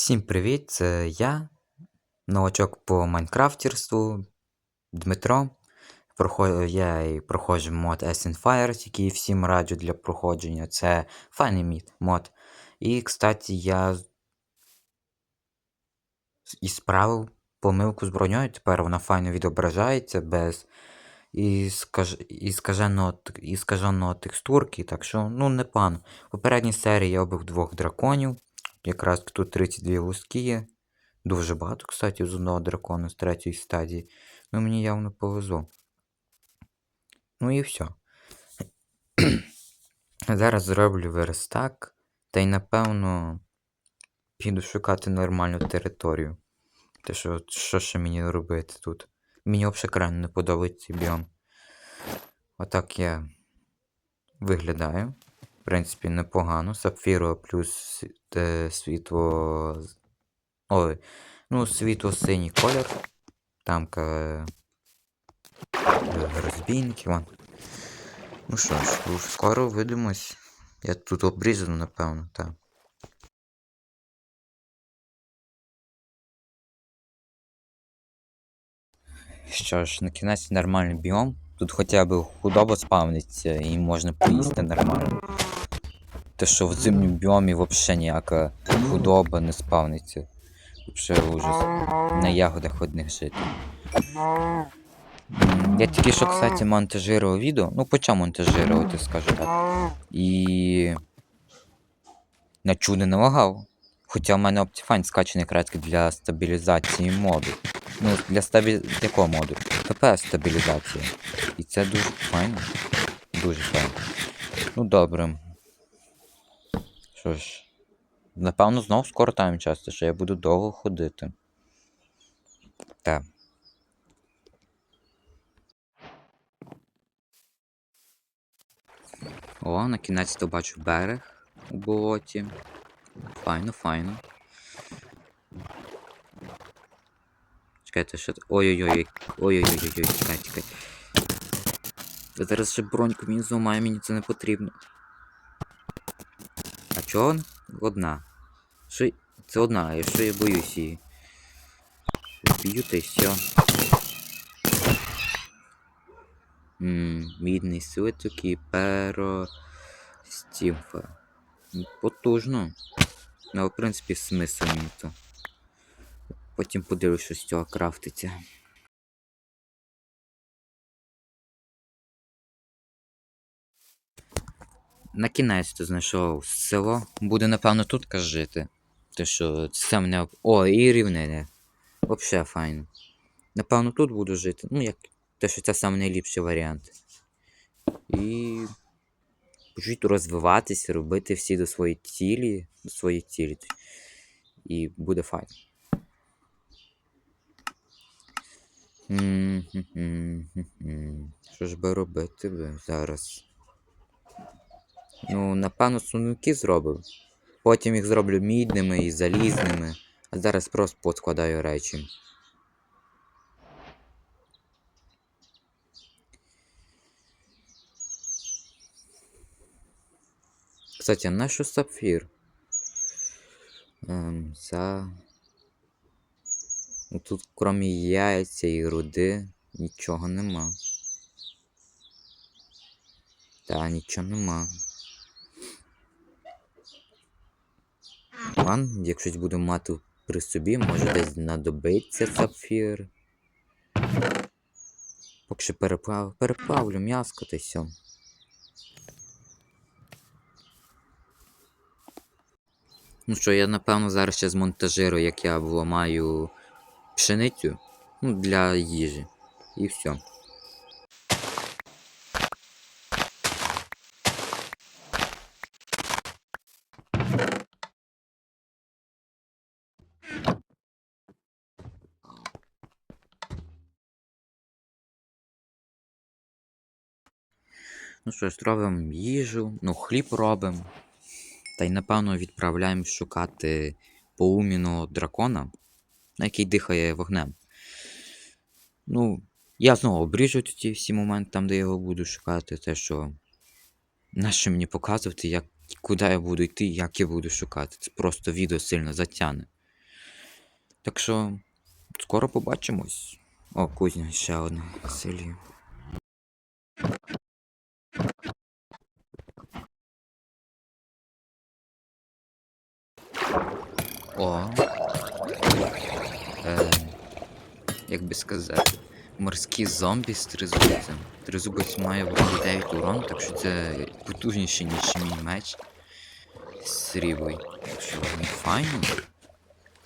Всім привіт! Це я, новачок по майнкрафтірству Дмитро. Прохо- Я і проходжу мод Ascent Fires, який всім раджу для проходження. Це файний мод. І, кстати, я і справив помилку з броньою. Тепер вона файно відображається без іскаж... іскаженого... іскаженого текстурки. Так що, ну, не пан. В попередній серії я убив двох драконів. Якраз тут 32 луски є. Дуже багато, кстати, з одного дракона з третьої стадії. Ну, мені явно повезло. Ну і все. Зараз зроблю верстак. Та й напевно піду шукати нормальну територію. Те, що, що ще мені робити тут? Мені взагалі крайне не подобається біом. Отак я виглядаю. Принципі, непогано. Сапфіро плюс е, світло. Ой, ну, світло-синій колір. Там ка... е, розбійники, вон. Ну що ж, скоро видимось. Я тут обрізану, напевно, так. Що ж, на кінець нормальний біом. Тут хоча б худоба спавниться і можна поїсти нормально. Те, що в зимньому біомі взагалі ніяка худоба не спавниться. Взагалі ужас. На ягодах одних жити. Я тільки що, кстати, монтажував відео. Ну, почав монтажувати, скажу так. І. На чудо не лагав. Хоча в мене Optifine скачаний кратки для стабілізації моду. Ну, для стабі... якого моду? ПП стабілізація. І це дуже файно. Дуже файно. Ну добре. Що ж. Напевно, знов скоро тайм час, що я буду довго ходити. Так. О, на кінець то бачу берег у болоті. Файно, файно. Чекайте, що. Ой-ой-ой. Ой-ой-ой, чекай, чекай. Зараз ще броньку мені зламаю, мені це не потрібно. А чого одна? Що... Це одна, а що я боюсь її? Б'ю та й все. Ммм, мідний свиток і перо стімфа. Потужно. Ну, в принципі, смисл мені то. Потім подивлюсь, що з цього крафтиться. На кінець то знайшов село. Буде, напевно, тут жити. Те, що це мене. О, і рівнене. Вообще файно. Напевно, тут буду жити. Ну, як те, що це саме найліпший варіант. І. Почуть розвиватися, робити всі до своєї цілі. До своєї цілі. І буде файно. Що ж би робити би зараз? Ну, напевно, сундуки зробив. Потім їх зроблю мідними і залізними. А зараз просто поскладаю речі. Кстати, а на що сапфір? Ем, за... Ну, тут, крім яйця і руди, нічого нема. Та, нічого нема. Ладно, як щось буду мати при собі, може десь знадобиться сапфір. Поки що переплав... переплавлю м'яско та все. Ну що, я напевно зараз ще змонтажирую, як я вламаю пшеницю ну, для їжі. І все. Ну що ж, робимо їжу, ну, хліб робимо. Та й напевно відправляємо шукати поуміного дракона, на який дихає вогнем. Ну, я знову обріжу ті всі моменти, там, де його буду шукати, те, що. Нащо мені показувати, як, куди я буду йти, як я буду шукати. Це просто відео сильно затягне. Так що, скоро побачимось. О, кузня ще одна селі. О. Е, як би сказати, морські зомбі з тризубцем. Тризубець має вроді 9 урон, так що це потужніше, ніж мій меч. Сріблий. Так що він файно.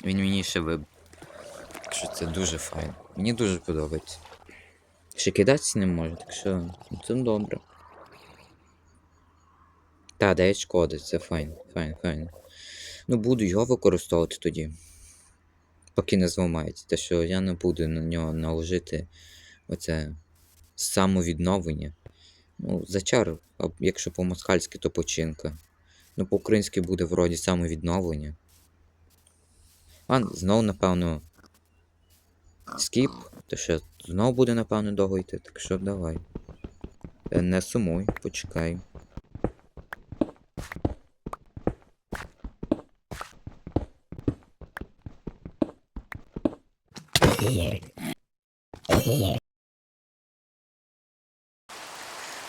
Він мені ще виб. Так що це дуже файно. Мені дуже подобається. Ще кидатися не може, так що це добре. Та, 9 шкоди, це файно, файно, файно. Ну, буду його використовувати тоді. Поки не зламається. Те, що я не буду на нього наложити оце самовідновлення. Ну, зачар, а якщо по-москальськи, то починка. Ну, по-українськи буде вроді самовідновлення. А знову, напевно. Скіп, то що знову буде, напевно, довго йти, так що давай. Е, Не сумуй, почекай.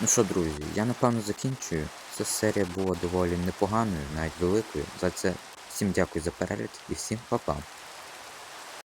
Ну що, друзі, я напевно закінчую. Ця серія була доволі непоганою, навіть великою. За це всім дякую за перегляд і всім па-па.